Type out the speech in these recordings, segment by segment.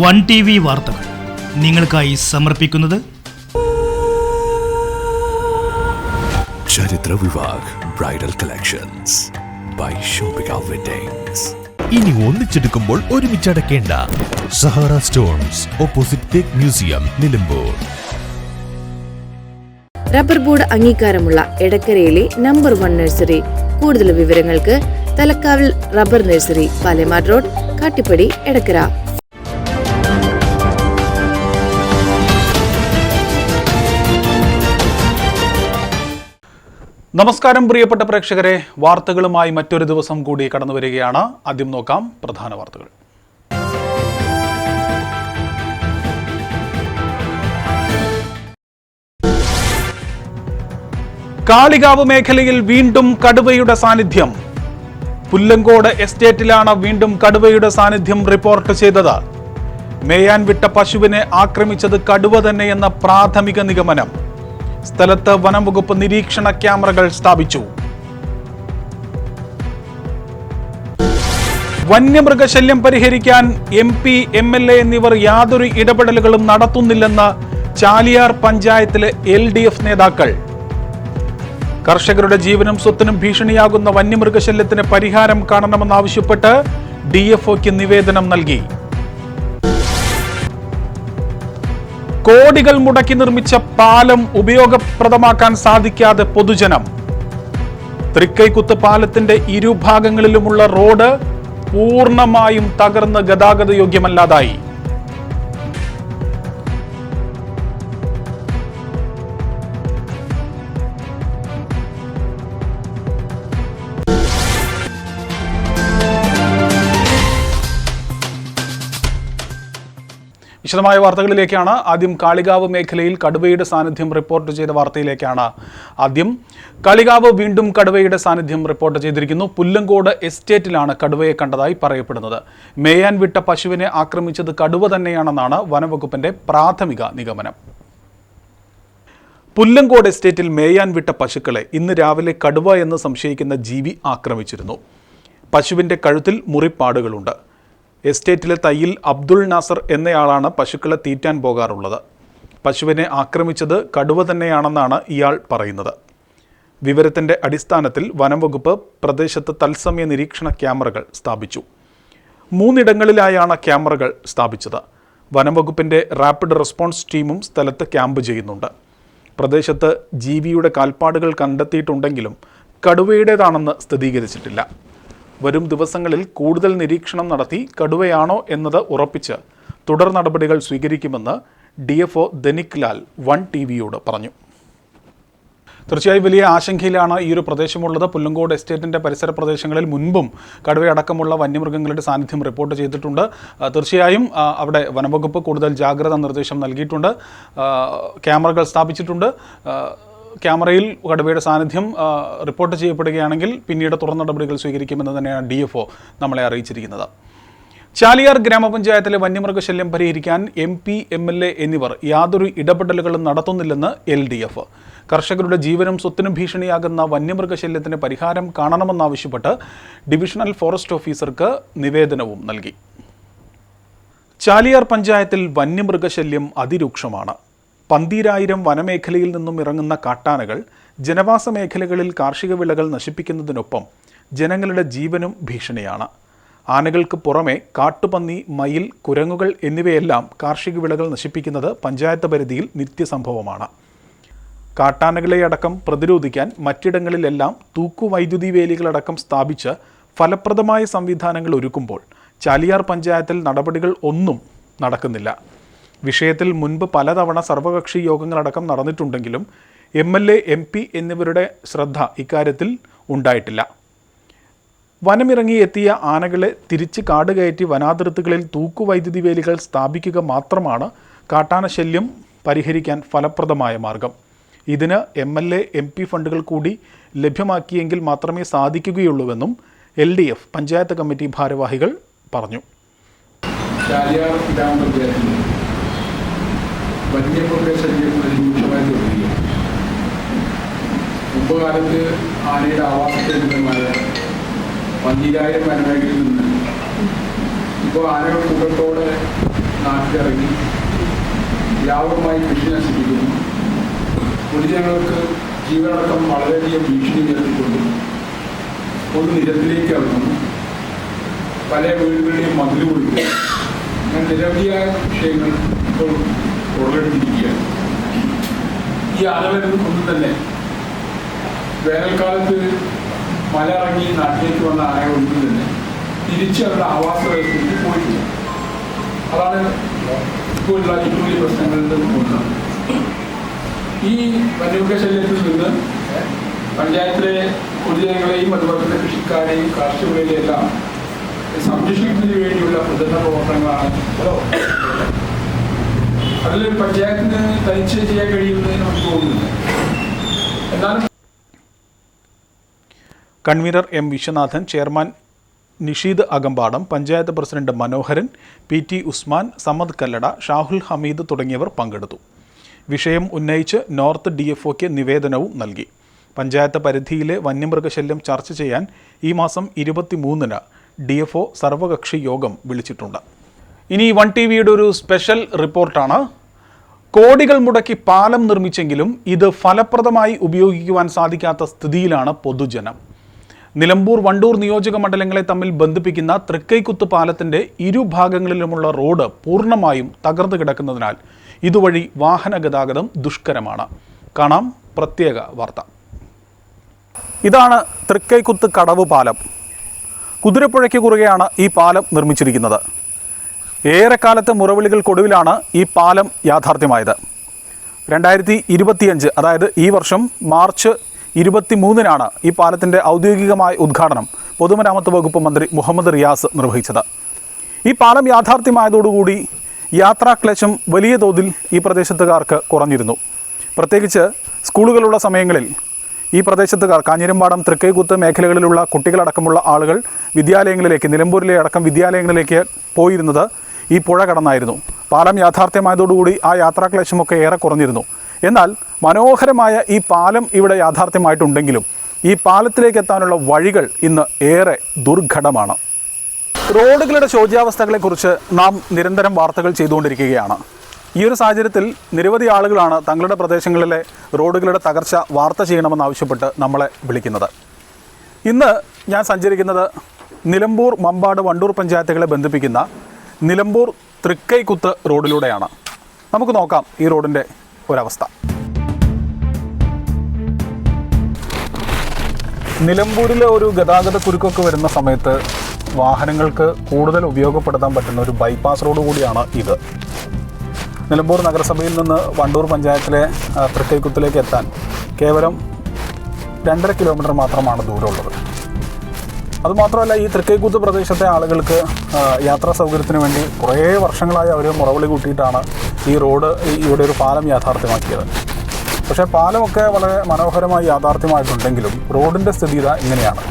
One T V വാർത്തകൾ നിങ്ങൾക്കായി സമർപ്പിക്കുന്നത് Charithra Vivah bridal collections by Shopika weddings. ഇനി ഒന്നിച്ചെടുക്കുമ്പോൾ ഒരുമിച്ച് അടക്കേണ്ട സഹാറ സ്റ്റോൺസ് ഓപ്പോസിറ്റ് തേക്ക് മ്യൂസിയം നിലമ്പൂർ. റബ്ബർ ബോർഡ് അംഗീകാരമുള്ള എടക്കരയിലെ നമ്പർ വൺ നഴ്സറി. കൂടുതൽ വിവരങ്ങൾക്ക് Thalakkavil rubber nursery Palemar road Kattippadi Edakkara. നമസ്കാരം പ്രിയപ്പെട്ട പ്രേക്ഷകരെ. വാർത്തകളുമായി മറ്റൊരു ദിവസം കൂടി കടന്നു വരികയാണ്. ആദ്യം നോക്കാം പ്രധാന വാർത്തകൾ. കാളികാവ് മേഖലയിൽ വീണ്ടും കടുവയുടെ സാന്നിധ്യം. പുല്ലങ്കോട് എസ്റ്റേറ്റിലാണ് വീണ്ടും കടുവയുടെ സാന്നിധ്യം റിപ്പോർട്ട് ചെയ്തത്. മേയാൻ വിട്ട പശുവിനെ ആക്രമിച്ചത് കടുവ തന്നെയെന്ന പ്രാഥമിക നിഗമനം. സ്ഥലത്ത് വനം വകുപ്പ് നിരീക്ഷണ ക്യാമറകൾ സ്ഥാപിച്ചു. വന്യമൃഗശല്യം പരിഹരിക്കാൻ M P M L A എന്നിവർ യാതൊരു ഇടപെടലുകളും നടത്തുന്നില്ലെന്ന് ചാലിയാർ പഞ്ചായത്തിലെ എൽ ഡി എഫ് നേതാക്കൾ. കർഷകരുടെ ജീവനും സ്വത്തിനും ഭീഷണിയാകുന്ന വന്യമൃഗശല്യത്തിന് പരിഹാരം കാണണമെന്നാവശ്യപ്പെട്ട് ഡി എഫ് നിവേദനം നൽകി. കോടികൾ മുടക്കി നിർമ്മിച്ച പാലം ഉപയോഗപ്രദമാക്കാൻ സാധിക്കാതെ പൊതുജനം. തൃക്കൈക്കുത്ത് പാലത്തിന്റെ ഇരുഭാഗങ്ങളിലുമുള്ള റോഡ് പൂർണമായും തകർന്ന് ഗതാഗത യോഗ്യമല്ലാതായി വിശദമായ വാർത്തകളിലേക്കാണ്. ആദ്യം കാളികാവ് മേഖലയിൽ കടുവയുടെ സാന്നിധ്യം റിപ്പോർട്ട് ചെയ്ത വാർത്തയിലേക്കാണ്. ആദ്യം കാളികാവ് വീണ്ടും കടുവയുടെ സാന്നിധ്യം റിപ്പോർട്ട് ചെയ്തിരിക്കുന്നു. പുല്ലങ്കോട് എസ്റ്റേറ്റിലാണ് കടുവയെ കണ്ടതായി പറയപ്പെടുന്നത്. മേയാൻ വിട്ട പശുവിനെ ആക്രമിച്ചത് കടുവ തന്നെയാണെന്നാണ് വനവകുപ്പിന്റെ പ്രാഥമിക നിഗമനം. പുല്ലങ്കോട് എസ്റ്റേറ്റിൽ മേയാൻ വിട്ട പശുക്കളെ ഇന്ന് രാവിലെ കടുവ എന്ന് സംശയിക്കുന്ന ജീവി ആക്രമിച്ചിരുന്നു. പശുവിന്റെ കഴുത്തിൽ മുറിപ്പാടുകളുണ്ട്. എസ്റ്റേറ്റിലെ തയ്യിൽ അബ്ദുൾ നാസർ എന്നയാളാണ് പശുക്കളെ തീറ്റാൻ പോകാറുള്ളത്. പശുവിനെ ആക്രമിച്ചത് കടുവ തന്നെയാണെന്നാണ് ഇയാൾ പറയുന്നത്. വിവരത്തിന്റെ അടിസ്ഥാനത്തിൽ വനംവകുപ്പ് പ്രദേശത്ത് തത്സമയ നിരീക്ഷണ ക്യാമറകൾ സ്ഥാപിച്ചു. മൂന്നിടങ്ങളിലായാണ് ക്യാമറകൾ സ്ഥാപിച്ചത്. വനംവകുപ്പിന്റെ റാപ്പിഡ് റെസ്പോൺസ് ടീമും സ്ഥലത്ത് ക്യാമ്പ് ചെയ്യുന്നുണ്ട്. പ്രദേശത്ത് ജീവിയുടെ കാൽപ്പാടുകൾ കണ്ടെത്തിയിട്ടുണ്ടെങ്കിലും കടുവയുടേതാണെന്ന് സ്ഥിരീകരിച്ചിട്ടില്ല. വരും ദിവസങ്ങളിൽ കൂടുതൽ നിരീക്ഷണം നടത്തി കടുവയാണോ എന്നത് ഉറപ്പിച്ച് തുടർ നടപടികൾ സ്വീകരിക്കുമെന്ന് D F O Lal one T വിയോട് പറഞ്ഞു. തീർച്ചയായും വലിയ ആശങ്കയിലാണ് ഈ ഒരു പ്രദേശമുള്ളത്. പുല്ലങ്കോട് എസ്റ്റേറ്റിന്റെ പരിസര പ്രദേശങ്ങളിൽ മുൻപും കടുവയടക്കമുള്ള വന്യമൃഗങ്ങളുടെ സാന്നിധ്യം റിപ്പോർട്ട് ചെയ്തിട്ടുണ്ട്. തീർച്ചയായും അവിടെ വനംവകുപ്പ് കൂടുതൽ ജാഗ്രതാ നിർദ്ദേശം നൽകിയിട്ടുണ്ട്. ക്യാമറകൾ സ്ഥാപിച്ചിട്ടുണ്ട്. ക്യാമറയിൽ കടുവയുടെ സാന്നിധ്യം റിപ്പോർട്ട് ചെയ്യപ്പെടുകയാണെങ്കിൽ പിന്നീട് തുടർ നടപടികൾ സ്വീകരിക്കുമെന്ന് തന്നെയാണ് ഡി നമ്മളെ അറിയിച്ചിരിക്കുന്നത്. ചാലിയാർ ഗ്രാമപഞ്ചായത്തിലെ വന്യമൃഗശല്യം പരിഹരിക്കാൻ M P M L A എന്നിവർ യാതൊരു ഇടപെടലുകളും നടത്തുന്നില്ലെന്ന് എൽ ഡി എഫ് കർഷകരുടെ ജീവനും സ്വത്തിനും ഭീഷണിയാകുന്ന വന്യമൃഗശല്യത്തിന് പരിഹാരം കാണണമെന്നാവശ്യപ്പെട്ട് ഡിവിഷണൽ ഫോറസ്റ്റ് ഓഫീസർക്ക് നിവേദനവും നൽകി. ചാലിയാർ പഞ്ചായത്തിൽ വന്യമൃഗശല്യം അതിരൂക്ഷമാണ്. പന്തീരായിരം വനമേഖലയിൽ നിന്നും ഇറങ്ങുന്ന കാട്ടാനകൾ ജനവാസ മേഖലകളിൽ കാർഷിക വിളകൾ നശിപ്പിക്കുന്നതിനൊപ്പം ജനങ്ങളുടെ ജീവനും ഭീഷണിയാണ്. ആനകൾക്ക് പുറമെ കാട്ടുപന്നി മയിൽ കുരങ്ങുകൾ എന്നിവയെല്ലാം കാർഷിക വിളകൾ നശിപ്പിക്കുന്നത് പഞ്ചായത്ത് പരിധിയിൽ നിത്യസംഭവമാണ്. കാട്ടാനകളെ അടക്കം പ്രതിരോധിക്കാൻ മറ്റിടങ്ങളിലെല്ലാം തൂക്കുവൈദ്യുതി വേലികളടക്കം സ്ഥാപിച്ച് ഫലപ്രദമായ സംവിധാനങ്ങൾ ഒരുക്കുമ്പോൾ ചാലിയാർ പഞ്ചായത്തിൽ നടപടികൾ ഒന്നും നടക്കുന്നില്ല. വിഷയത്തിൽ മുൻപ് പലതവണ സർവകക്ഷി യോഗങ്ങളടക്കം നടന്നിട്ടുണ്ടെങ്കിലും M L A M P എന്നിവരുടെ ശ്രദ്ധ ഇക്കാര്യത്തിൽ ഉണ്ടായിട്ടില്ല. വനമിറങ്ങി എത്തിയ ആനകളെ തിരിച്ച് കാട് കയറ്റി വനാതിർത്തികളിൽ തൂക്കുവൈദ്യുതി വേലികൾ സ്ഥാപിക്കുക മാത്രമാണ് കാട്ടാന ശല്യം പരിഹരിക്കാൻ ഫലപ്രദമായ മാർഗം. ഇതിന് M L A M P ഫണ്ടുകൾ കൂടി ലഭ്യമാക്കിയെങ്കിൽ മാത്രമേ സാധിക്കുകയുള്ളൂവെന്നും L D F panchayat committee ഭാരവാഹികൾ പറഞ്ഞു. വന്യമൃഗ ശല്യം രൂക്ഷമായി തുടരുകയാണ് മുമ്പ് കാലത്ത് ആനയുടെ ആവാസ കേന്ദ്രമായ പന്തിരായിരം വനമേഖലയിൽ നിന്ന്. ഇപ്പോൾ ആനകൾ കൂട്ടത്തോടെ നാട്ടിലിറങ്ങി വ്യാപകമായി കൃഷി നശിപ്പിക്കുന്നു. പൊതുജനങ്ങൾക്ക് ജീവനടക്കം വളരെയധികം ഭീഷണി ഉയർത്തിക്കൊണ്ട് പൊതു നിരത്തിലേക്ക് ഇറങ്ങുന്നു. പല വീടുകളുടെയും മതിൽ അങ്ങനെ നിരവധിയായ വിഷയങ്ങൾ ഇപ്പോൾ ഉടലെടുത്തിരിക്കുകയാണ് ഈ അലവരും ഒന്നും തന്നെ വേനൽക്കാലത്ത് മല ഇറങ്ങി നാട്ടിലേക്ക് വന്ന ആനകളൊന്നും തന്നെ തിരിച്ച് അവരുടെ ആവാസ വ്യവസ്ഥയിൽ പോയിട്ടില്ല. അതാണ് ഇപ്പോഴുള്ള ഏറ്റവും വലിയ പ്രശ്നങ്ങളുടെ ഒന്ന് ഈ വന്യമൃഗശല്യത്തിൽ നിന്ന് പഞ്ചായത്തിലെ പൊതുജനങ്ങളെയും അതുപോലെ തന്നെ കൃഷിക്കാരെയും കാർഷികരെയും എല്ലാം സംരക്ഷിക്കുന്നതിന് വേണ്ടിയുള്ള പ്രചരണ പ്രവർത്തനങ്ങളാണ്. ഹലോ? അതിലൊരു പഞ്ചായത്തിന് തനിച്ച് ചെയ്യാൻ കഴിയുമെന്ന് നമുക്ക് തോന്നുന്നില്ല. എന്നാലും convener M Viswanathan chairman Nisheed Akampadam panchayat president Manoharan P T Usman Samad Kallada Shahul Hameed തുടങ്ങിയവർ പങ്കെടുത്തു. വിഷയം ഉന്നയിച്ച് നോർത്ത് ഡി എഫ് ഒക്ക് നിവേദനവും നൽകി. പഞ്ചായത്ത് പരിധിയിലെ വന്യമൃഗശല്യം ചർച്ച ചെയ്യാൻ ഈ മാസം ഇരുപത്തിമൂന്നിന് ഡി എഫ് ഒ സർവകക്ഷി യോഗം വിളിച്ചിട്ടുണ്ട്. ഇനി വൺ ടി വിയുടെ ഒരു സ്പെഷ്യൽ റിപ്പോർട്ടാണ്. കോടികൾ മുടക്കി പാലം നിർമ്മിച്ചെങ്കിലും ഇത് ഫലപ്രദമായി ഉപയോഗിക്കുവാൻ സാധിക്കാത്ത സ്ഥിതിയിലാണ് പൊതുജനം. നിലമ്പൂർ വണ്ടൂർ നിയോജക മണ്ഡലങ്ങളെ തമ്മിൽ ബന്ധിപ്പിക്കുന്ന തൃക്കൈക്കുത്ത് പാലത്തിന്റെ ഇരുഭാഗങ്ങളിലുമുള്ള റോഡ് പൂർണമായും തകർന്നു കിടക്കുന്നതിനാൽ ഇതുവഴി വാഹന ഗതാഗതം ദുഷ്കരമാണ്. കാണാം പ്രത്യേക വാർത്ത. ഇതാണ് തൃക്കൈക്കുത്ത് കടവ് പാലം. കുതിരപ്പുഴയ്ക്ക് കുറുകെയാണ് ഈ പാലം നിർമ്മിച്ചിരിക്കുന്നത്. ഏറെക്കാലത്തെ മുറവിളികൾക്കൊടുവിലാണ് ഈ പാലം യാഥാർത്ഥ്യമായത്. രണ്ടായിരത്തി ഇരുപത്തിയഞ്ച് അതായത് ഈ വർഷം മാർച്ച് ഇരുപത്തി മൂന്നിനാണ് ഈ പാലത്തിന്റെ ഔദ്യോഗികമായ ഉദ്ഘാടനം പൊതുമരാമത്ത് വകുപ്പ് മന്ത്രി മുഹമ്മദ് റിയാസ് നിർവഹിച്ചത്. ഈ പാലം യാഥാർത്ഥ്യമായതോടുകൂടി യാത്രാക്ലേശം വലിയ തോതിൽ ഈ പ്രദേശത്തുകാർക്ക് കുറഞ്ഞിരുന്നു. പ്രത്യേകിച്ച് സ്കൂളുകളുള്ള സമയങ്ങളിൽ ഈ പ്രദേശത്തുകാർ കാഞ്ഞിരമ്പാടം തൃക്കൈകുത്ത് മേഖലകളിലുള്ള കുട്ടികളടക്കമുള്ള ആളുകൾ വിദ്യാലയങ്ങളിലേക്ക് നിലമ്പൂരിലെ അടക്കം വിദ്യാലയങ്ങളിലേക്ക് പോയിരുന്നത് ഈ പുഴ കടന്നായിരുന്നു. പാലം യാഥാർത്ഥ്യമായതോടുകൂടി ആ യാത്രാക്ലേശമൊക്കെ ഏറെ കുറഞ്ഞിരുന്നു. എന്നാൽ മനോഹരമായ ഈ പാലം ഇവിടെ യാഥാർത്ഥ്യമായിട്ടുണ്ടെങ്കിലും ഈ പാലത്തിലേക്ക് എത്താനുള്ള വഴികൾ ഇന്ന് ഏറെ ദുർഘടമാണ്. റോഡുകളുടെ ശോച്യാവസ്ഥകളെക്കുറിച്ച് നാം നിരന്തരം വാർത്തകൾ ചെയ്തുകൊണ്ടിരിക്കുകയാണ്. ഈ ഒരു സാഹചര്യത്തിൽ നിരവധി ആളുകളാണ് തങ്ങളുടെ പ്രദേശങ്ങളിലെ റോഡുകളുടെ തകർച്ച വാർത്ത ചെയ്യണമെന്നാവശ്യപ്പെട്ട് നമ്മളെ വിളിക്കുന്നത്. ഇന്ന് ഞാൻ സഞ്ചരിക്കുന്നത് നിലമ്പൂർ മമ്പാട് വണ്ടൂർ പഞ്ചായത്തുകളെ ബന്ധിപ്പിക്കുന്ന നിലമ്പൂർ തൃക്കൈക്കുത്ത് റോഡിലൂടെയാണ്. നമുക്ക് നോക്കാം ഈ റോഡിന്റെ ഒരവസ്ഥ. നിലമ്പൂരിലെ ഒരു ഗതാഗത കുരുക്കൊക്കെ വരുന്ന സമയത്ത് വാഹനങ്ങൾക്ക് കൂടുതൽ ഉപയോഗപ്പെടുത്താൻ പറ്റുന്ന ഒരു ബൈപ്പാസ് റോഡ് കൂടിയാണ് ഇത്. നിലമ്പൂർ നഗരസഭയിൽ നിന്ന് വണ്ടൂർ പഞ്ചായത്തിലെ തൃക്കൈക്കുത്തിലേക്ക് എത്താൻ കേവലം രണ്ടര കിലോമീറ്റർ മാത്രമാണ് ദൂരമുള്ളത്. അതുമാത്രമല്ല ഈ തൃക്കൈക്കൂത്ത് പ്രദേശത്തെ ആളുകൾക്ക് യാത്രാ സൗകര്യത്തിന് വേണ്ടി കുറേ വർഷങ്ങളായി അവർ മുറവിളി കൂട്ടിയിട്ടാണ് ഈ റോഡ് ഇവിടെ ഒരു പാലം യാഥാർത്ഥ്യമാക്കിയത്. പക്ഷേ പാലമൊക്കെ വളരെ മനോഹരമായി യാഥാർത്ഥ്യമായിട്ടുണ്ടെങ്കിലും റോഡിന്റെ സ്ഥിതി ഇതാ ഇങ്ങനെയാണ്.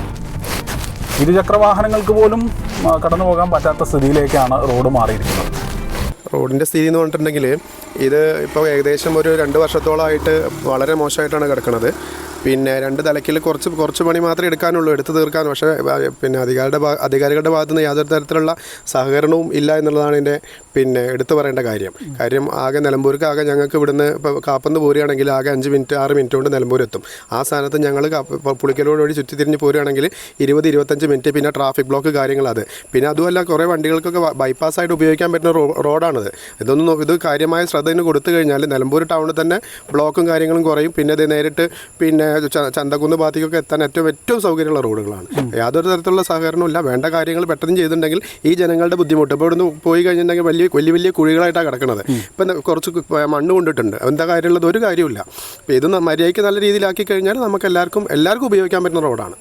ഇരുചക്ര വാഹനങ്ങൾക്ക് പോലും കടന്നു പോകാൻ പറ്റാത്ത സ്ഥിതിയിലേക്കാണ് റോഡ് മാറിയിരിക്കുന്നത്. റോഡിന്റെ സ്ഥിതി എന്ന് പറഞ്ഞിട്ടുണ്ടെങ്കിൽ ഇത് ഇപ്പോൾ ഏകദേശം ഒരു രണ്ട് വർഷത്തോളമായിട്ട് വളരെ മോശമായിട്ടാണ് കിടക്കുന്നത് പിന്നെ രണ്ട് തലക്കിൽ കുറച്ച് കുറച്ച് പണി മാത്രമേ എടുക്കാനുള്ളൂ എടുത്തു തീർക്കാൻ. പക്ഷേ പിന്നെ അധികാരിയുടെ അധികാരികളുടെ ഭാഗത്തു നിന്ന് യാതൊരു തരത്തിലുള്ള സഹകരണവും ഇല്ല എന്നുള്ളതാണ് എന്റെ പിന്നെ എടുത്തു പറയേണ്ട കാര്യം. കാര്യം ആകെ നിലമ്പൂർക്ക് ആകെ ഞങ്ങൾക്ക് ഇവിടുന്ന് ഇപ്പോൾ കാപ്പന്ന് പോരുകയാണെങ്കിൽ ആകെ അഞ്ച് മിനിറ്റ് ആറ് മിനിറ്റ് കൊണ്ട് നിലമ്പൂർ എത്തും. ആ സ്ഥാനത്ത് ഞങ്ങൾ പുളിക്കലോട് വഴി ചുറ്റിത്തിരിഞ്ഞ് പോരുകയാണെങ്കിൽ ഇരുപത് ഇരുപത്തഞ്ച് മിനിറ്റ് പിന്നെ ട്രാഫിക് ബ്ലോക്ക് കാര്യങ്ങളത് പിന്നെ അതുമല്ല കുറേ വണ്ടികൾക്കൊക്കെ ബൈപ്പാസ് ആയിട്ട് ഉപയോഗിക്കാൻ പറ്റുന്ന റോ റോഡാണിത് ഇതൊന്നും ഇത് കാര്യമായ ശ്രദ്ധ ഇതിന് കൊടുത്തു കഴിഞ്ഞാൽ നിലമ്പൂർ ടൗണിൽ തന്നെ ബ്ലോക്കും കാര്യങ്ങളും കുറയും. പിന്നെ ഇത് നേരിട്ട് പിന്നെ ചന്തകുന്ന് ചന്തക്കുന്ന് ഭാഗത്തേക്കൊക്കെ എത്താൻ ഏറ്റവും ഏറ്റവും സൗകര്യമുള്ള റോഡുകളാണ്. യാതൊരു തരത്തിലുള്ള സഹകരണവും ഇല്ല. വേണ്ട കാര്യങ്ങൾ പെട്ടെന്ന് ചെയ്തിട്ടുണ്ടെങ്കിൽ ഈ ജനങ്ങളുടെ ബുദ്ധിമുട്ട്. ഇപ്പോൾ ഇവിടുന്ന് പോയി കഴിഞ്ഞിട്ടുണ്ടെങ്കിൽ വലിയ വലിയ വലിയ കുഴികളായിട്ടാണ് കിടക്കുന്നത് ഇപ്പം കുറച്ച് മണ്ണ് കൊണ്ടിട്ടുണ്ട്. എന്താ കാര്യമുള്ളത്? ഒരു കാര്യമില്ല അപ്പോൾ ഇത് മര്യാദയ്ക്ക് നല്ല രീതിയിലാക്കി കഴിഞ്ഞാൽ നമുക്ക് എല്ലാവർക്കും എല്ലാവർക്കും ഉപയോഗിക്കാൻ പറ്റുന്ന റോഡാണ്.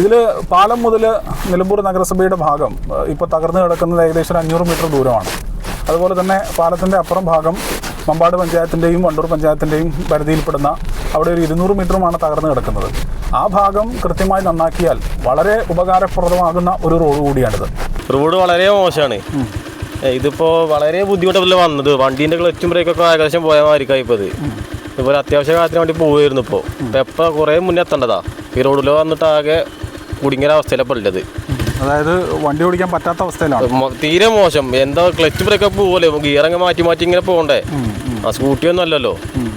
ഇതിൽ പാലം മുതൽ നിലമ്പൂർ നഗരസഭയുടെ ഭാഗം ഇപ്പോൾ തകർന്നു കിടക്കുന്നത് ഏകദേശം അഞ്ഞൂറ് മീറ്റർ ദൂരമാണ്. അതുപോലെ തന്നെ പാലത്തിന്റെ അപ്പുറം ഭാഗം മമ്പാട് പഞ്ചായത്തിന്റെയും വണ്ടൂർ പഞ്ചായത്തിന്റെയും പരിധിയിൽപ്പെടുന്ന അവിടെ ഒരു ഇരുന്നൂറ് മീറ്ററുമാണ് തകർന്നു കിടക്കുന്നത്. ആ ഭാഗം കൃത്യമായി നന്നാക്കിയാൽ വളരെ ഉപകാരപ്രദമാകുന്ന ഒരു റോഡ് കൂടിയാണിത്. റോഡ് വളരെ മോശമാണ്. ഇതിപ്പോ വളരെ ബുദ്ധിമുട്ടല്ലേ വന്നത്? വണ്ടീന്റെ ക്ലച്ചും ബ്രേക്കൊക്കെ ഏകദേശം പോയ മാതിരിക്കായി ഇപ്പോൾ ഇത്. അത്യാവശ്യ കാര്യത്തിന് വേണ്ടി പോവുമായിരുന്നു ഇപ്പോൾ ഇപ്പോൾ കുറേ മുന്നേ എത്തേണ്ടതാ. ഈ റോഡിൽ വന്നിട്ട് ആകെ കുടുങ്ങിയ അവസ്ഥയിലാണ് ഉള്ളത്. അതായത് വണ്ടി ഓടിക്കാൻ പറ്റാത്ത അവസ്ഥയിലാണ്. തീരെ മോശം. എന്താ ക്ലച്ച് ബ്രേക്കപ്പ് പോലെ ഗിയറങ്ങ് മാറ്റി മാറ്റി ഇങ്ങനെ പോകണ്ടേ? ആ സ്കൂട്ടി ഒന്നും അല്ലല്ലോ.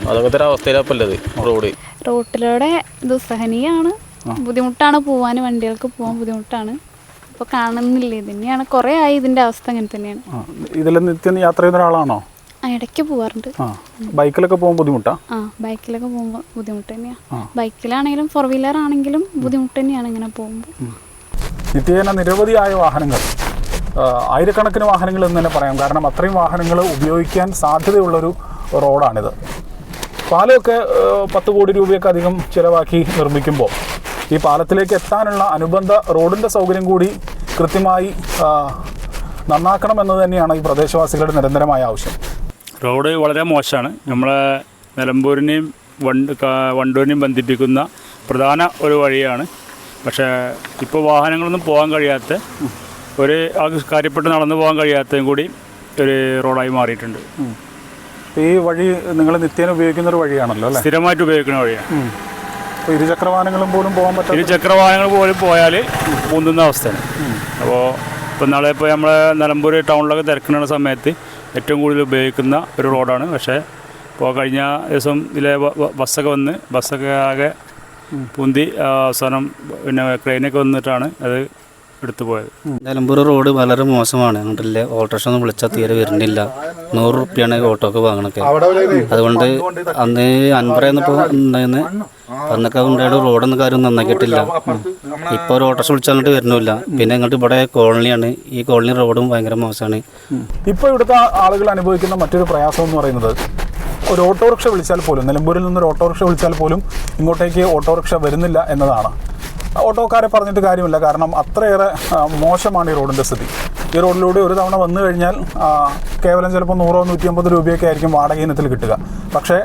അതങ്ങനത്തെ ഒരു അവസ്ഥയിലാണ് ഉള്ളത് റോഡ് റോട്ടിലൂടെ ദുസ്സഹനീയമാണ്. ബുദ്ധിമുട്ടാണ് പോവാൻ വണ്ടികൾക്ക് പോകാൻ ബുദ്ധിമുട്ടാണ്. ഇപ്പോൾ കാണുന്നില്ല ഇതന്നെയാണ് തന്നെയാണ് കുറേ ആയി ഇതിന്റെ അവസ്ഥ അങ്ങനെ തന്നെയാണ്. ഇതിൽ നിത്യം യാത്ര ചെയ്യുന്ന ഒരാളാണോ? ഇടയ്ക്ക് പോവാറുണ്ട്. ആ ബൈക്കിലൊക്കെ പോകാൻ ബുദ്ധിമുട്ടാ? ആ ബൈക്കിലൊക്കെ പോകുമ്പോൾ ബുദ്ധിമുട്ട് തന്നെയാണ് ബൈക്കിലാണെങ്കിലും ഫോർ വീലർ ആണെങ്കിലും ബുദ്ധിമുട്ട് തന്നെയാണ് ഇങ്ങനെ പോകുമ്പോൾ നിത്യേന നിരവധിയായ വാഹനങ്ങൾ ആയിരക്കണക്കിന് വാഹനങ്ങൾ എന്ന് തന്നെ പറയാം. കാരണം അത്രയും വാഹനങ്ങൾ ഉപയോഗിക്കാൻ സാധ്യതയുള്ളൊരു റോഡാണിത്. പാലമൊക്കെ പത്ത് കോടി രൂപയൊക്കെ അധികം ചിലവാക്കി നിർമ്മിക്കുമ്പോൾ ഈ പാലത്തിലേക്ക് എത്താനുള്ള അനുബന്ധ റോഡിന്റെ സൗകര്യം കൂടി കൃത്യമായി നന്നാക്കണം എന്ന് തന്നെയാണ് ഈ പ്രദേശവാസികളുടെ നിരന്തരമായ ആവശ്യം. റോഡ് വളരെ മോശമാണ്. നമ്മളെ നിലമ്പൂരിനെയും വണ്ട് വണ്ടൂരിനെയും ബന്ധിപ്പിക്കുന്ന പ്രധാന ഒരു വഴിയാണ് പക്ഷേ ഇപ്പോൾ വാഹനങ്ങളൊന്നും പോകാൻ കഴിയാത്ത ഒരു കാര്യപ്പെട്ട് നടന്നു പോകാൻ കഴിയാത്തതും കൂടി ഒരു റോഡായി മാറിയിട്ടുണ്ട്. ഈ വഴി നിങ്ങൾ നിത്യേന ഉപയോഗിക്കുന്ന ഒരു വഴിയാണല്ലോ അല്ലേ? സ്ഥിരമായിട്ട് ഉപയോഗിക്കുന്ന വഴിയാണ് ഇരുചക്രവാഹനങ്ങളും ഇരുചക്ര പോലും പോകാൻ പറ്റും ഇരുചക്രവാഹനങ്ങൾ പോലും പോയാൽ പൊന്തുന്ന അവസ്ഥയാണ്. അപ്പോൾ ഇപ്പം നാളെ ഇപ്പോൾ നമ്മളെ നിലമ്പൂർ ടൗണിലൊക്കെ തിരക്കുന്ന സമയത്ത് ഏറ്റവും കൂടുതൽ ഉപയോഗിക്കുന്ന ഒരു റോഡാണ്. പക്ഷേ ഇപ്പോൾ കഴിഞ്ഞ ദിവസം ഇതിലെ ബസ്സൊക്കെ വന്ന് ബസ്സൊക്കെ ആകെ പൊന്തി ആ, അവസാനം പിന്നെ ക്രെയിനൊക്കെ വന്നിട്ടാണ് അത് എടുത്തു പോയത്. നിലമ്പൂർ റോഡ് വളരെ മോശമാണ്. അങ്ങോട്ടില്ല ഓട്ടോറിക്ഷ ഒന്നും വിളിച്ചാൽ തീരെ വരുന്നില്ല. നൂറ് റുപ്യാണ് ഓട്ടോക്ക് വാങ്ങണൊക്കെ. അതുകൊണ്ട് അന്ന് അൻപറയെന്നിപ്പോൾ ഉണ്ടായിരുന്നു അന്നൊക്കെ ഉണ്ടായിട്ട് റോഡൊന്നും കാര്യം നന്നാക്കിയിട്ടില്ല. ഇപ്പോൾ ഒരു ഓട്ടോറിക്ഷ വിളിച്ചാൽ അങ്ങോട്ട് വരുന്നില്ല. പിന്നെ ഇങ്ങോട്ട് ഇവിടെ കോളനിയാണ്. ഈ കോളനി റോഡും ഭയങ്കര മോശമാണ്. ഇപ്പോൾ ഇവിടുത്തെ ആളുകൾ അനുഭവിക്കുന്ന മറ്റൊരു പ്രയാസം എന്ന് പറയുന്നത് ഒരു ഓട്ടോറിക്ഷ വിളിച്ചാൽ പോലും നിലമ്പൂരിൽ നിന്നൊരു ഓട്ടോറിക്ഷ വിളിച്ചാൽ പോലും ഇങ്ങോട്ടേക്ക് ഓട്ടോറിക്ഷ വരുന്നില്ല എന്നതാണ്. ഓട്ടോക്കാരെ പറഞ്ഞിട്ട് കാര്യമില്ല കാരണം അത്രയേറെ മോശമാണ് ഈ റോഡിന്റെ സ്ഥിതി. ഈ റോഡിലൂടെ ഒരു തവണ വന്നു കഴിഞ്ഞാൽ കേവലം ചിലപ്പോൾ നൂറോ നൂറ്റി അമ്പത് രൂപയൊക്കെ ആയിരിക്കും വാടക ഇനത്തിൽ കിട്ടുക. പക്ഷേ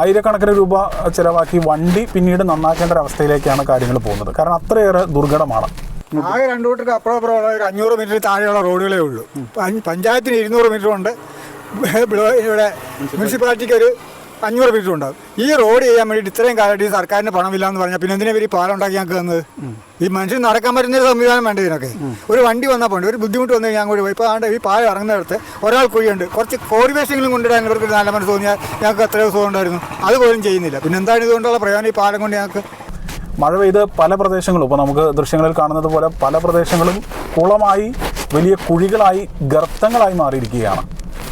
ആയിരക്കണക്കിന് രൂപ ചിലവാക്കി വണ്ടി പിന്നീട് നന്നാക്കേണ്ട ഒരു അവസ്ഥയിലേക്കാണ് കാര്യങ്ങൾ പോകുന്നത്. കാരണം അത്രയേറെ ദുർഘടമാണ്. ആകെ രണ്ടു കൂട്ടർക്ക് അപ്പുറം അപ്പുറം ഒരു അഞ്ഞൂറ് മീറ്റർ താഴെയുള്ള റോഡുകളേ ഉള്ളൂ. പഞ്ചായത്തിന് ഇരുന്നൂറ് മീറ്റർ ഉണ്ട്. ഇവിടെ മുനിസിപ്പാലിറ്റിക്ക് ഒരു അഞ്ഞൂറ് മീറ്റർ ഉണ്ടാവും. ഈ റോഡ് ചെയ്യാൻ വേണ്ടിയിട്ട് ഇത്രയും കാലമായിട്ട് ഈ സർക്കാരിന് പണമില്ല എന്ന് പറഞ്ഞാൽ പിന്നെ എന്തിനാ ഈ പാലം ഉണ്ടാക്കി ഞങ്ങൾക്ക് തന്നത്? ഈ മനുഷ്യൻ നടക്കാൻ പറ്റുന്ന ഒരു സംവിധാനം വേണ്ട ഇതിനൊക്കെ? ഒരു വണ്ടി വന്നാൽ പോണ്ട്? ഒരു ബുദ്ധിമുട്ട് വന്നു കഴിഞ്ഞാൽ അങ്ങോട്ട് പോയി. ഇപ്പോൾ ആണ്ട് ഈ പാലം ഇറങ്ങുന്നിടത്ത് ഒരാൾ കുഴിയുണ്ട്. കുറച്ച് കോരിവേഷങ്ങളും കൊണ്ടിടാൻ ഇവർക്ക് നല്ല മനസ്സ് തോന്നിയാൽ ഞങ്ങൾക്ക് എത്രയോ ദിവസം ഉണ്ടായിരുന്നു. അതുപോലും ചെയ്യുന്നില്ല. പിന്നെ എന്താണ് ഇതുകൊണ്ടുള്ള പ്രയോജനം ഈ പാലം കൊണ്ട് ഞങ്ങൾക്ക്? മഴ പെയ്ത് പല പ്രദേശങ്ങളും ഇപ്പോൾ നമുക്ക് ദൃശ്യങ്ങളിൽ കാണുന്നത് പോലെ പല പ്രദേശങ്ങളും കുളമായി വലിയ കുഴികളായി ഗർത്തങ്ങളായി മാറിയിരിക്കുകയാണ്.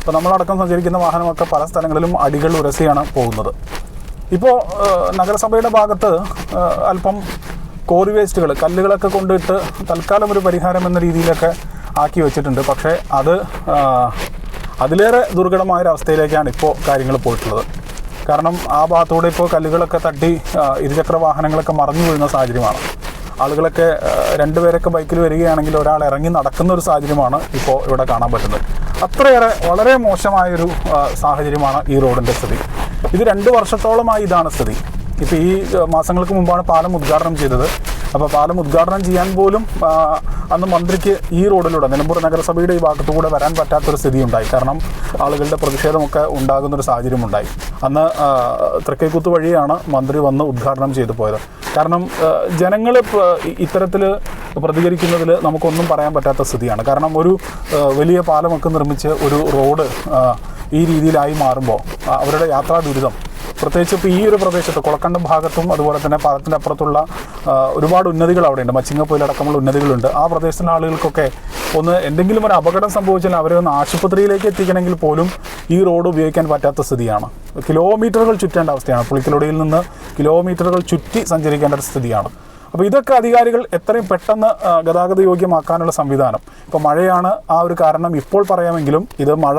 ഇപ്പോൾ നമ്മളടക്കം സഞ്ചരിക്കുന്ന വാഹനമൊക്കെ പല സ്ഥലങ്ങളിലും അടികൾ ഉരസിയാണ് പോകുന്നത്. ഇപ്പോൾ നഗരസഭയുടെ ഭാഗത്ത് അല്പം കോറി വേസ്റ്റുകൾ കല്ലുകളൊക്കെ കൊണ്ടിട്ട് തൽക്കാലം ഒരു പരിഹാരം എന്ന രീതിയിലൊക്കെ ആക്കി വെച്ചിട്ടുണ്ട്. പക്ഷേ അത് അതിലേറെ ദുർഘടമായൊരവസ്ഥയിലേക്കാണ് ഇപ്പോൾ കാര്യങ്ങൾ പോയിട്ടുള്ളത്. കാരണം ആ ഭാഗത്തൂടെ ഇപ്പോൾ കല്ലുകളൊക്കെ തട്ടി ഇരുചക്ര വാഹനങ്ങളൊക്കെ മറിഞ്ഞു വീഴുന്ന സാഹചര്യമാണ്. ആളുകളൊക്കെ രണ്ടുപേരൊക്കെ ബൈക്കിൽ വരികയാണെങ്കിൽ ഒരാൾ ഇറങ്ങി നടക്കുന്ന ഒരു സാഹചര്യമാണ് ഇപ്പോൾ ഇവിടെ കാണാൻ പറ്റുന്നത്. അത്രയേറെ വളരെ മോശമായൊരു സാഹചര്യമാണ് ഈ റോഡിന്റെ സ്ഥിതി. ഇത് രണ്ട് വർഷത്തോളമായി ഇതാണ് സ്ഥിതി. ഇപ്പോൾ ഈ മാസങ്ങൾക്ക് മുമ്പാണ് പാലം ഉദ്ഘാടനം ചെയ്തത്. അപ്പോൾ പാലം ഉദ്ഘാടനം ചെയ്യാൻ പോലും അന്ന് മന്ത്രിക്ക് ഈ റോഡിലൂടെ നിലമ്പൂർ നഗരസഭയുടെ ഈ ഭാഗത്തുകൂടെ വരാൻ പറ്റാത്തൊരു സ്ഥിതി ഉണ്ടായി കാരണം ആളുകളുടെ പ്രതിഷേധമൊക്കെ ഉണ്ടാകുന്നൊരു സാഹചര്യമുണ്ടായി. അന്ന് തൃക്കൈക്കുത്ത് വഴിയാണ് മന്ത്രി വന്ന് ഉദ്ഘാടനം ചെയ്തു പോയത്. കാരണം ജനങ്ങൾ ഇത്തരത്തിൽ പ്രതികരിക്കുന്നതിൽ നമുക്കൊന്നും പറയാൻ പറ്റാത്ത സ്ഥിതിയാണ്. കാരണം ഒരു വലിയ പാലമൊക്കെ നിർമ്മിച്ച് ഒരു റോഡ് ഈ രീതിയിലായി മാറുമ്പോൾ അവരുടെ യാത്രാ ദുരിതം. പ്രത്യേകിച്ച് ഇപ്പോൾ ഈ ഒരു പ്രദേശത്ത് കുളക്കണ്ടം ഭാഗത്തും അതുപോലെ തന്നെ പാലത്തിന്റെ അപ്പുറത്തുള്ള ഒരുപാട് ഉന്നതികൾ അവിടെയുണ്ട്. മച്ചിങ്ങപ്പൊയിലടക്കമുള്ള ഉന്നതികളുണ്ട്. ആ പ്രദേശത്തുള്ള ആളുകൾക്കൊക്കെ ഒന്ന് എന്തെങ്കിലും ഒരു അപകടം സംഭവിച്ചാൽ അവരെ ഒന്ന് ആശുപത്രിയിലേക്ക് എത്തിക്കണമെങ്കിൽ പോലും ഈ റോഡ് ഉപയോഗിക്കാൻ പറ്റാത്ത സ്ഥിതിയാണ്. കിലോമീറ്ററുകൾ ചുറ്റേണ്ട അവസ്ഥയാണ്. പുളിക്കലോടിയിൽ നിന്ന് കിലോമീറ്ററുകൾ ചുറ്റി സഞ്ചരിക്കേണ്ട ഒരു സ്ഥിതിയാണ്. അപ്പോൾ ഇതൊക്കെ അധികാരികൾ എത്രയും പെട്ടെന്ന് ഗതാഗത യോഗ്യമാക്കാനുള്ള സംവിധാനം. ഇപ്പോൾ മഴയാണ് ആ ഒരു കാരണം ഇപ്പോൾ പറയാമെങ്കിലും ഇത് മഴ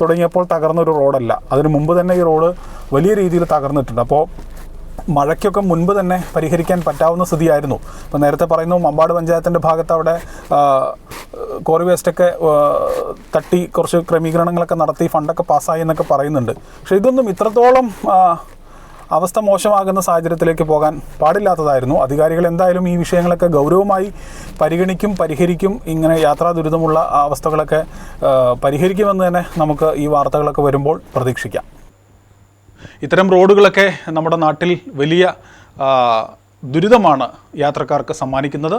തുടങ്ങിയപ്പോൾ തകർന്ന ഒരു റോഡല്ല. അതിനു മുമ്പ് തന്നെ ഈ റോഡ് വലിയ രീതിയിൽ തകർന്നിട്ടുണ്ട്. അപ്പോൾ മഴയ്ക്കൊക്കെ മുൻപ് തന്നെ പരിഹരിക്കാൻ പറ്റാവുന്ന സ്ഥിതിയായിരുന്നു. ഇപ്പോൾ നേരത്തെ പറയുന്നു മമ്പാട് പഞ്ചായത്തിന്റെ ഭാഗത്ത് അവിടെ കോറി വേസ്റ്റൊക്കെ തട്ടി കുറച്ച് ക്രമീകരണങ്ങളൊക്കെ നടത്തി ഫണ്ടൊക്കെ പാസ്സായി എന്നൊക്കെ പറയുന്നുണ്ട്. പക്ഷേ ഇതൊന്നും ഇത്രത്തോളം അവസ്ഥ മോശമാകുന്ന സാഹചര്യത്തിലേക്ക് പോകാൻ പാടില്ലാത്തതായിരുന്നു. അധികാരികൾ എന്തായാലും ഈ വിഷയങ്ങളൊക്കെ ഗൗരവമായി പരിഗണിക്കും പരിഹരിക്കും ഇങ്ങനെ യാത്രാ ദുരിതമുള്ള അവസ്ഥകളൊക്കെ പരിഹരിക്കുമെന്ന് തന്നെ നമുക്ക് ഈ വാർത്തകളൊക്കെ വരുമ്പോൾ പ്രതീക്ഷിക്കാം. ഇത്തരം റോഡുകളൊക്കെ നമ്മുടെ നാട്ടിൽ വലിയ ദുരിതമാണ് യാത്രക്കാർക്ക് സമ്മാനിക്കുന്നത്.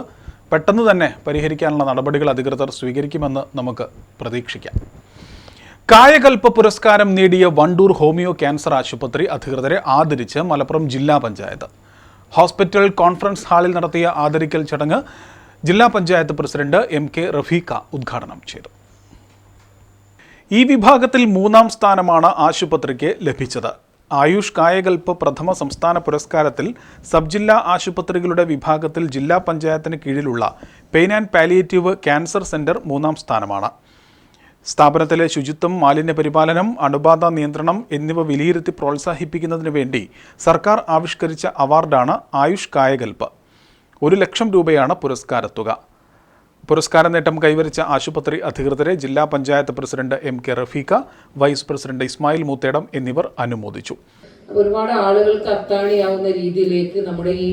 പെട്ടെന്ന് തന്നെ പരിഹരിക്കാനുള്ള നടപടികൾ അധികൃതർ സ്വീകരിക്കുമെന്ന് നമുക്ക് പ്രതീക്ഷിക്കാം. കായകൽപ്പ പുരസ്കാരം നേടിയ വണ്ടൂർ ഹോമിയോ ക്യാൻസർ ആശുപത്രി അധികൃതരെ ആദരിച്ച് മലപ്പുറം ജില്ലാ പഞ്ചായത്ത്. ഹോസ്പിറ്റൽ കോൺഫറൻസ് ഹാളിൽ നടത്തിയ ആദരിക്കൽ ചടങ്ങ് ജില്ലാ panchayat president M K Rafeeqa ഉദ്ഘാടനം ചെയ്തു. ഈ വിഭാഗത്തിൽ മൂന്നാം സ്ഥാനമാണ് ആശുപത്രിക്ക് ലഭിച്ചത്. ആയുഷ് കായകൽപ്പ് പ്രഥമ സംസ്ഥാന പുരസ്കാരത്തിൽ സബ് ജില്ലാ ആശുപത്രികളുടെ വിഭാഗത്തിൽ ജില്ലാ പഞ്ചായത്തിന് കീഴിലുള്ള pain and palliative cancer centre മൂന്നാം സ്ഥാനമാണ്. സ്ഥാപനത്തിലെ ശുചിത്വം മാലിന്യ പരിപാലനം അണുബാധ നിയന്ത്രണം എന്നിവ വിലയിരുത്തി പ്രോത്സാഹിപ്പിക്കുന്നതിനു വേണ്ടി സർക്കാർ ആവിഷ്കരിച്ച അവാർഡാണ് ആയുഷ് കായകൽപ്പ് ഒരു ലക്ഷം രൂപയാണ് പുരസ്കാരത്തുക പുരസ്കാര നേട്ടം കൈവരിച്ച ആശുപത്രി അധികൃതരെ ജില്ലാ panchayat president M K Rafeeqa vice president Ismail Moothedam എന്നിവർ അനുമോദിച്ചു. ഒരുപാട് ആളുകൾക്ക് അത്താണിയാവുന്ന രീതിയിലേക്ക് നമ്മുടെ ഈ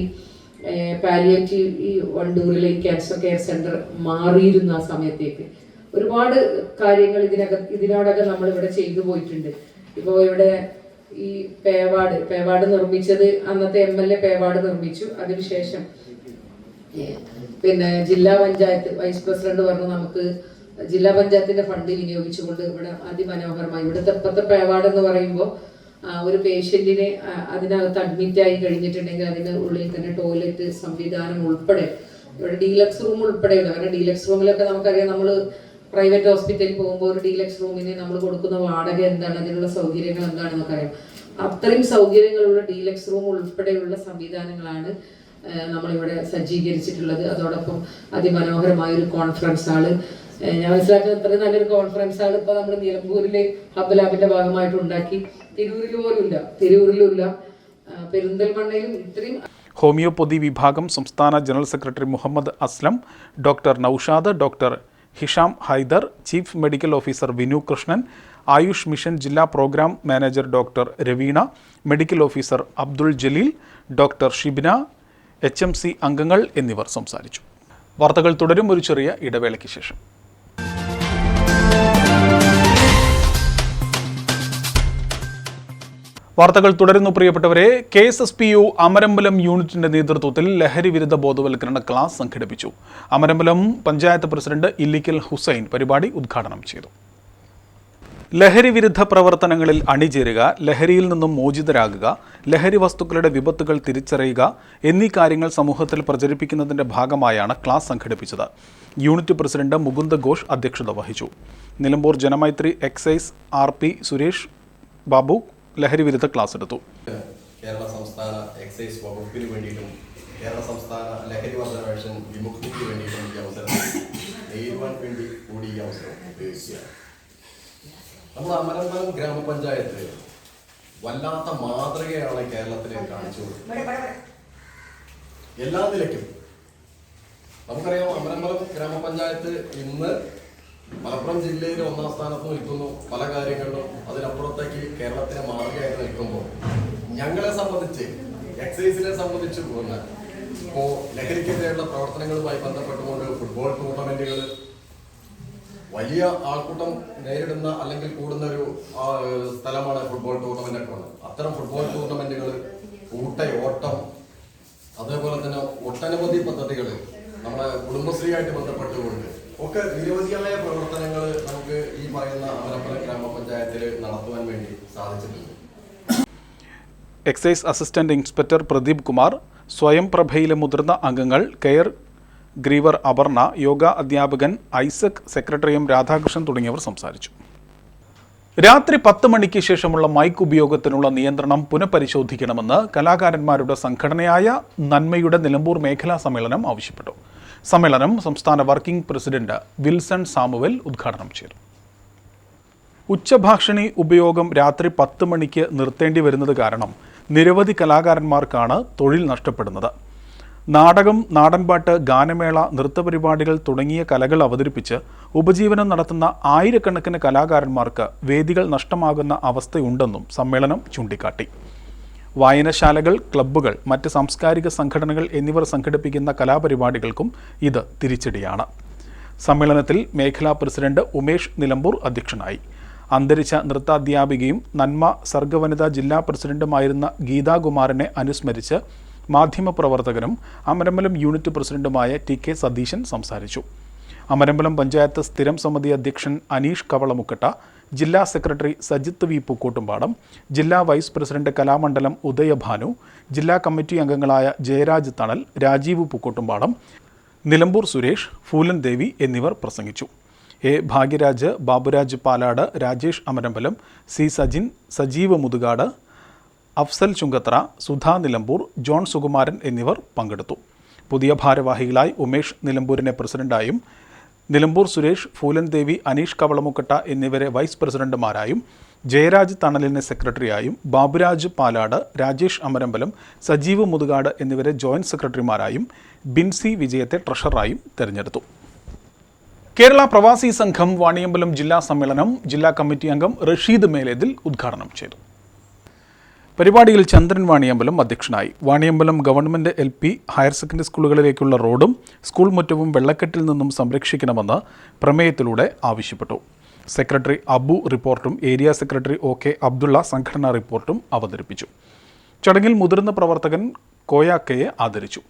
പാലിയേറ്റീവ് ഈ വണ്ടൂരിലെ ക്യാൻസർ കെയർ സെന്റർ മാറിയിരുന്ന ആ സമയത്തേക്ക്. ഒരുപാട് കാര്യങ്ങൾ ഇതിനകം ഇതിനോടകം നമ്മൾ ഇവിടെ ചെയ്തു പോയിട്ടുണ്ട്. ഇപ്പോ ഇവിടെ ഈ പേവാട് പേവാട് നിർമ്മിച്ചത് അന്നത്തെ എം എൽ എ പേവാട് നിർമ്മിച്ചു. അതിനുശേഷം പിന്നെ ജില്ലാ പഞ്ചായത്ത് വൈസ് പ്രസിഡന്റ് പറഞ്ഞു നമുക്ക് ജില്ലാ പഞ്ചായത്തിന്റെ ഫണ്ട് വിനിയോഗിച്ചുകൊണ്ട് ഇവിടെ അതിമനോഹരമായി ഇവിടുത്തെ ഇപ്പോഴത്തെ പേവാട് എന്ന് പറയുമ്പോൾ ഒരു പേഷ്യന്റിനെ അതിനകത്ത് അഡ്മിറ്റ് ആയി കഴിഞ്ഞിട്ടുണ്ടെങ്കിൽ അതിന് ഉള്ളിൽ തന്നെ ടോയ്ലറ്റ് സംവിധാനം ഉൾപ്പെടെ ഇവിടെ ഡീലക്സ് റൂം ഉൾപ്പെടെയുണ്ട്. കാരണം ഡീലക്സ് റൂമിലൊക്കെ നമുക്കറിയാം നമ്മൾ പ്രൈവറ്റ് ഹോസ്പിറ്റലിൽ പോകുമ്പോൾ ഒരു ഡീലക്സ് റൂമിന് നമ്മൾ കൊടുക്കുന്ന വാടക എന്താണ്? അതിനുള്ള സൗകര്യങ്ങൾ എന്താണെന്നൊക്കെ അറിയാം. അത്രയും സൗകര്യങ്ങളുള്ള ഡീലക്സ് റൂം ഉൾപ്പെടെയുള്ള സംവിധാനങ്ങളാണ് നമ്മളിവിടെ സജ്ജീകരിച്ചിട്ടുള്ളത്. അതോടൊപ്പം അതിമനോഹരമായ ഒരു കോൺഫറൻസ് ഹാൾ. ഞാൻ മനസ്സിലാക്കുന്ന അത്രയും നല്ലൊരു കോൺഫറൻസ് ഹാൾ ഇപ്പൊ നമ്മൾ നിലമ്പൂരിലെ ഹബ് ലാബിന്റെ ഭാഗമായിട്ട് ഉണ്ടാക്കി. തിരൂരിൽ പോലും ഇല്ല തിരൂരിലും ഇല്ല ആ, പെരിന്തൽമണ്ണയിലും ഇത്രയും ഹോമിയോപ്പതി വിഭാഗം സംസ്ഥാന general secretary Muhammad Aslam doctor Noushad doctor Hisham Haider chief medical officer Vinu Krishnan Ayush mission ജില്ലാ programme manager doctor Raveena medical officer Abdul Jaleel doctor Shibina H അംഗങ്ങൾ എന്നിവർ സംസാരിച്ചു. വാർത്തകൾ തുടരും ഒരു ചെറിയ ഇടവേളയ്ക്ക് ശേഷം. വാർത്തകൾ തുടരുന്നു പ്രിയപ്പെട്ടവരെ. K S S P U Amarambalam യൂണിറ്റിന്റെ നേതൃത്വത്തിൽ ലഹരി വിരുദ്ധ ബോധവൽക്കരണ ക്ലാസ് സംഘടിപ്പിച്ചു. അമരമ്പലം പഞ്ചായത്ത് പ്രസിഡന്റ് ഇല്ലിക്കൽ ഹുസൈൻ പരിപാടി ഉദ്ഘാടനം ചെയ്തു. ലഹരി വിരുദ്ധ പ്രവർത്തനങ്ങളിൽ അണിചേരുക ലഹരിയിൽ നിന്നും മോചിതരാകുക ലഹരി വസ്തുക്കളുടെ വിപത്തുകൾ തിരിച്ചറിയുക എന്നീ കാര്യങ്ങൾ സമൂഹത്തിൽ പ്രചരിപ്പിക്കുന്നതിന്റെ ഭാഗമായാണ് ക്ലാസ് സംഘടിപ്പിച്ചത്. യൂണിറ്റ് പ്രസിഡന്റ് മുകുന്ദ ഘോഷ് അധ്യക്ഷത വഹിച്ചു. Nilambur Janamaithri excise R P Suresh Babu ലഹരി വിരുദ്ധ ക്ലാസ് എടുത്തു. കേരള സംസ്ഥാന എക്സൈസ് വകുപ്പിന് വേണ്ടിയിട്ടും കേരള സംസ്ഥാന ലഹരി വർദ്ധനവേഷൻ വിമുക്തിക്ക് വേണ്ടിയിട്ടും ഈ അവസരം നേരുവാൻ വേണ്ടി കൂടി ഈ അവസരം ഉപയോഗിക്കുകയാണ്. നമ്മൾ അമരമ്പലം ഗ്രാമപഞ്ചായത്ത് വല്ലാത്ത മാതൃകയാണ് കേരളത്തിലെ കാണിച്ചു. എല്ലാ നിലയ്ക്കും നമുക്കറിയാം അമരമ്പലം ഗ്രാമപഞ്ചായത്ത് ഇന്ന് മലപ്പുറം ജില്ലയിൽ ഒന്നാം സ്ഥാനത്ത് നിൽക്കുന്നു പല കാര്യങ്ങളിലും. അതിനപ്പുറത്തേക്ക് കേരളത്തിന് മാതൃകയായി നിൽക്കുമ്പോൾ ഞങ്ങളെ സംബന്ധിച്ച് എക്സൈസിനെ സംബന്ധിച്ച് പോകുന്ന ഇപ്പോൾ ലഹരിക്കെതിരെയുള്ള പ്രവർത്തനങ്ങളുമായി ബന്ധപ്പെട്ടുകൊണ്ട് ഫുട്ബോൾ ടൂർണമെന്റുകൾ വലിയ ആൾക്കൂട്ടം നേരിടുന്ന അല്ലെങ്കിൽ കൂടുന്ന ഒരു സ്ഥലമാണ് ഫുട്ബോൾ ടൂർണമെന്റ് ഒക്കെ അത്തരം ഫുട്ബോൾ ടൂർണമെന്റുകൾ കൂട്ട ഓട്ടം അതേപോലെ തന്നെ ഒട്ടനവധി പദ്ധതികൾ നമ്മുടെ കുടുംബശ്രീയായിട്ട് ബന്ധപ്പെട്ടുകൊണ്ട് ഒക്കെ നിരവധിയായ പ്രവർത്തനങ്ങൾ നമുക്ക് ഈ പറയുന്ന അമരപ്പുറ ഗ്രാമപഞ്ചായത്തിൽ നടത്തുവാൻ വേണ്ടി സാധിച്ചിട്ടുണ്ട്. Excise assistant inspector Pradeep Kumar സ്വയം പ്രഭയിലെ മുതിർന്ന അംഗങ്ങൾ കെയർ ഗ്രീവർ അപർണ യോഗ അധ്യാപകൻ ഐസക് സെക്രട്ടറി എം രാധാകൃഷ്ണൻ തുടങ്ങിയവർ സംസാരിച്ചു. രാത്രി പത്ത് മണിക്ക് ശേഷമുള്ള മൈക്ക് ഉപയോഗത്തിനുള്ള നിയന്ത്രണം പുനഃപരിശോധിക്കണമെന്ന് കലാകാരന്മാരുടെ സംഘടനയായ നന്മയുടെ നിലമ്പൂർ മേഖലാ സമ്മേളനം ആവശ്യപ്പെട്ടു. സമ്മേളനം സംസ്ഥാന വർക്കിംഗ് പ്രസിഡന്റ് വിൽസൺ സാമുവൽ ഉദ്ഘാടനം ചെയ്തു. ഉച്ചഭാഷിണി ഉപയോഗം രാത്രി പത്ത് മണിക്ക് നിർത്തേണ്ടി വരുന്നത് കാരണം നിരവധി കലാകാരന്മാർക്കാണ് തൊഴിൽ നഷ്ടപ്പെടുന്നത്. നാടകം നാടൻപാട്ട് ഗാനമേള നൃത്തപരിപാടികൾ തുടങ്ങിയ കലകൾ അവതരിപ്പിച്ച് ഉപജീവനം നടത്തുന്ന ആയിരക്കണക്കിന് കലാകാരന്മാർക്ക് വേദികൾ നഷ്ടമാകുന്ന അവസ്ഥയുണ്ടെന്നും സമ്മേളനം ചൂണ്ടിക്കാട്ടി. വായനശാലകൾ ക്ലബ്ബുകൾ മറ്റ് സാംസ്കാരിക സംഘടനകൾ എന്നിവർ സംഘടിപ്പിക്കുന്ന കലാപരിപാടികൾക്കും ഇത് തിരിച്ചടിയാണ്. സമ്മേളനത്തിൽ മേഖലാ പ്രസിഡന്റ് ഉമേഷ് നിലമ്പൂർ അധ്യക്ഷനായി. അന്തരിച്ച നൃത്താധ്യാപികയും നന്മ സർഗവനിതാ ജില്ലാ പ്രസിഡന്റുമായിരുന്ന ഗീതാകുമാറിനെ അനുസ്മരിച്ച് മാധ്യമപ്രവർത്തകനും അമരമ്പലം യൂണിറ്റ് പ്രസിഡന്റുമായ ടി കെ സതീശൻ സംസാരിച്ചു. അമരമ്പലം പഞ്ചായത്ത് സ്ഥിരം സമിതി അധ്യക്ഷൻ അനീഷ് കവളമുക്കട്ട ജില്ലാ സെക്രട്ടറി സജിത്ത് വി പൂക്കോട്ടുംപാടം ജില്ലാ വൈസ് പ്രസിഡന്റ് കലാമണ്ഡലം ഉദയഭാനു ജില്ലാ കമ്മിറ്റി അംഗങ്ങളായ ജയരാജ് തണൽ രാജീവ് പൂക്കോട്ടുംപാടം നിലമ്പൂർ സുരേഷ് ഫൂലൻ ദേവി എന്നിവർ പ്രസംഗിച്ചു. A Bhagyaraj Baburaj Palad Rajesh Amarambalam C Sajin Sajeev Muthukad Afsal Chungathara Sudha Nilambur John Sukumaran എന്നിവർ പങ്കെടുത്തു. പുതിയ ഭാരവാഹികളായി ഉമേഷ് നിലമ്പൂരിനെ പ്രസിഡന്റായും നിലമ്പൂർ സുരേഷ് ഫൂലൻ ദേവി അനീഷ് കവളമുക്കട്ട എന്നിവരെ വൈസ് പ്രസിഡന്റുമാരായും ജയരാജ് തണലിനെ സെക്രട്ടറിയായും ബാബുരാജ് പാലാട് രാജേഷ് അമരമ്പലം സജീവ് മുതുകാട് എന്നിവരെ ജോയിന്റ് സെക്രട്ടറിമാരായും ബിൻസി വിജയത്തെ ട്രഷററായും തെരഞ്ഞെടുത്തു. കേരള പ്രവാസി സംഘം വാണിയമ്പലം ജില്ലാ സമ്മേളനം ജില്ലാ കമ്മിറ്റി അംഗം റഷീദ് മേലേതിൽ ഉദ്ഘാടനം ചെയ്തു. പരിപാടിയിൽ ചന്ദ്രൻ വാണിയമ്പലം അധ്യക്ഷനായി. Vaniyambalam government L P higher secondary സ്കൂളുകളിലേക്കുള്ള റോഡും സ്കൂൾ മുറ്റവും വെള്ളക്കെട്ടിൽ നിന്നും സംരക്ഷിക്കണമെന്ന് പ്രമേയത്തിലൂടെ ആവശ്യപ്പെട്ടു. സെക്രട്ടറി അബു റിപ്പോർട്ടും area secretary O K Abdulla സംഘടനാ റിപ്പോർട്ടും അവതരിപ്പിച്ചു. ചടങ്ങിൽ മുതിർന്ന പ്രവർത്തകൻ കോയാക്കയെ ആദരിച്ചു.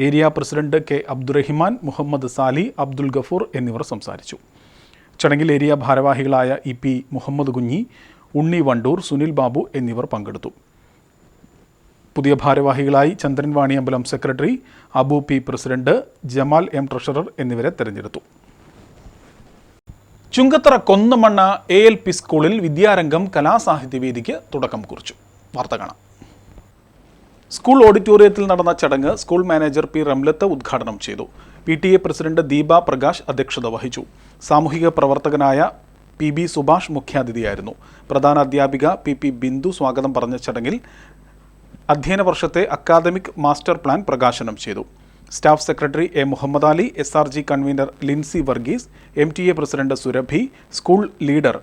Area president K Abdurahiman Muhammad Sali Abdul Gafoor എന്നിവർ സംസാരിച്ചു. ചടങ്ങിൽ ഏരിയ ഭാരവാഹികളായ ഇ പി മുഹമ്മദ് കുഞ്ഞി ഉണ്ണി വണ്ടൂർ സുനിൽ ബാബു എന്നിവർ പങ്കെടുത്തു. പുതിയ ഭാരവാഹികളായി Chandran Vaniyambalam secretary Abu P president Jamal M treasurer എന്നിവരെ തെരഞ്ഞെടുത്തു. Chungathara Konnamanna A L P സ്കൂളിൽ വിദ്യാരംഗം കലാസാഹിത്യവേദിക്ക് തുടക്കം കുറിച്ചു. വാർത്ത കാണാം. സ്കൂൾ ഓഡിറ്റോറിയത്തിൽ നടന്ന ചടങ്ങ് സ്കൂൾ മാനേജർ പി റംലത്ത് ഉദ്ഘാടനം ചെയ്തു. P T A president Deepa Prakash അധ്യക്ഷത വഹിച്ചു. സാമൂഹിക പ്രവർത്തകനായ പി ബി സുഭാഷ് മുഖ്യാതിഥിയായിരുന്നു. പ്രധാന അധ്യാപിക പി പി ബിന്ദു സ്വാഗതം പറഞ്ഞ ചടങ്ങിൽ അധ്യയന വർഷത്തെ അക്കാദമിക് മാസ്റ്റർ പ്ലാൻ പ്രകാശനം ചെയ്തു. Staff secretary A Muhammad Ali S R G convener Lincy Varghese M T A president Surabhi school leader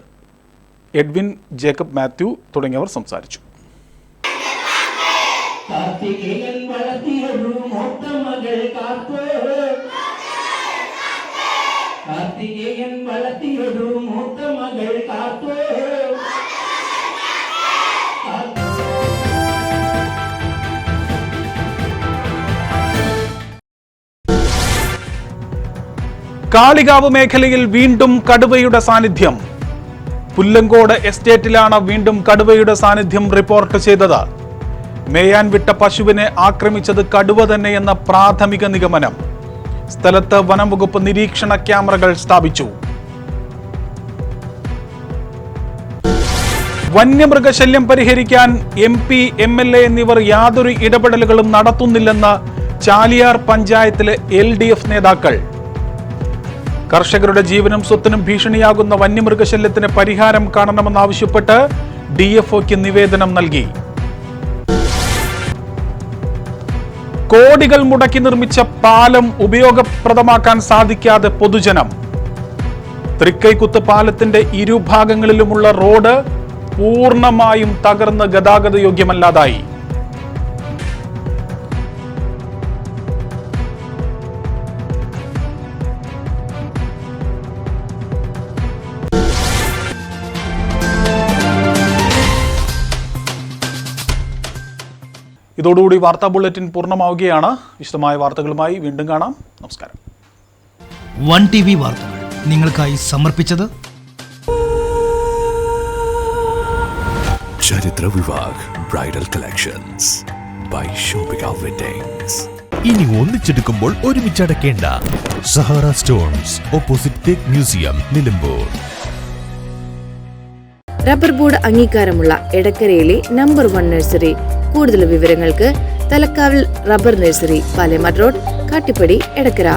Edwin Jacob Mathew തുടങ്ങിയവർ സംസാരിച്ചു. കാർത്തികേയൻ കാർത്തികേയൻ കാളികാവ് മേഖലയിൽ വീണ്ടും കടുവയുടെ സാന്നിധ്യം. പുല്ലങ്കോട് എസ്റ്റേറ്റിലാണ് വീണ്ടും കടുവയുടെ സാന്നിധ്യം റിപ്പോർട്ട് ചെയ്തത്. മേയാൻ വിട്ട പശുവിനെ ആക്രമിച്ചത് കടുവ തന്നെയെന്ന പ്രാഥമിക നിഗമനം. സ്ഥലത്ത് വനം വകുപ്പ് നിരീക്ഷണ ക്യാമറകൾ സ്ഥാപിച്ചു. വന്യമൃഗശല്യം പരിഹരിക്കാൻ M P M L A എന്നിവർ യാതൊരു ഇടപെടലുകളും നടത്തുന്നില്ലെന്ന് ചാലിയാർ പഞ്ചായത്തിലെ എൽ ഡി എഫ് നേതാക്കൾ. കർഷകരുടെ ജീവനും സ്വത്തിനും ഭീഷണിയാകുന്ന വന്യമൃഗശല്യത്തിന് പരിഹാരം കാണണമെന്നാവശ്യപ്പെട്ട് ഡി എഫ് ഒക്ക് നിവേദനം നൽകി. കോടികൾ മുടക്കി നിർമ്മിച്ച പാലം ഉപയോഗപ്രദമാക്കാൻ സാധിക്കാതെ പൊതുജനം. തൃക്കൈക്കുത്ത് പാലത്തിന്റെ ഇരുഭാഗങ്ങളിലുമുള്ള റോഡ് പൂർണമായും തകർന്ന് ഗതാഗത യോഗ്യമല്ലാതായി ഇതോടുകൂടി വാർത്താ ബുള്ളറ്റിൻ പൂർണമാവുകയാണ്. വിശദമായ വാർത്തകളുമായി വീണ്ടും കാണാം. നമസ്കാരം. വൺ ടി വി വാർത്തകൾ നിങ്ങൾക്കായി സമർപ്പിച്ചത് Charithra Vivah bridal collections by Shopika weddings. ഇനി ഒന്നിച്ചെടുക്കുമ്പോൾ ഒരുമിച്ച് അടക്കേണ്ട സഹാറ സ്റ്റോൺസ് ഓപ്പോസിറ്റ് തേക്ക് മ്യൂസിയം നിലമ്പൂർ. റബ്ബർ ബോർഡ് അംഗീകാരമുള്ള എടക്കരയിലെ നമ്പർ വൺ നഴ്സറി കൂടുതൽ വിവരങ്ങൾക്ക് Thalakkavil rubber nursery Palemad road Kattippadi Edakkara.